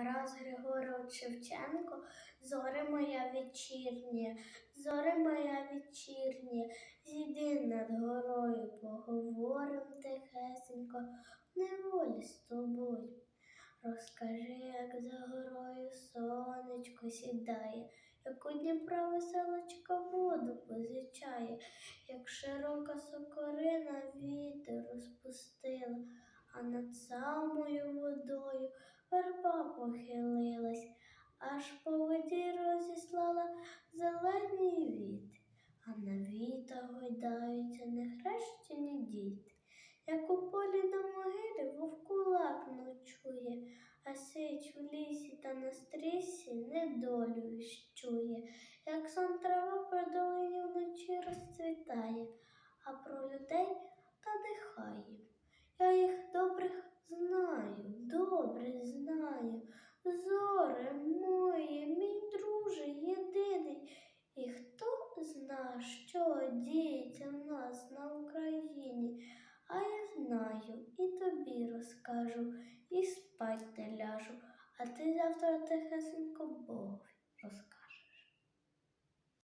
Тарас Григорович Шевченко, зоре моя вечірнє, зоре моя вечірнє, зійди над горою, поговорим тихесенько, неволі з тобою. Розкажи, як за горою сонечко сідає, як у Дніпра веселочка воду позичає, як широка сокорина вітер розпустила, а над самою водою верба похилилась, аж по воді розіслала зелені віти, а на вітах гойдаються нехрещені діти. Як у полі на могилі вовкулак ночує, а сич у лісі та на стрісі недолю віщує, як сон трава про долині вночі розцвітає, а про людей та дихає. Я їх добрих знаю, добре. Зоре моє, мій друже єдиний. І хто зна, що діється в нас на Україні? А я знаю і тобі розкажу, і спать не ляжу, а ти завтра тихесенько Бог розкажеш.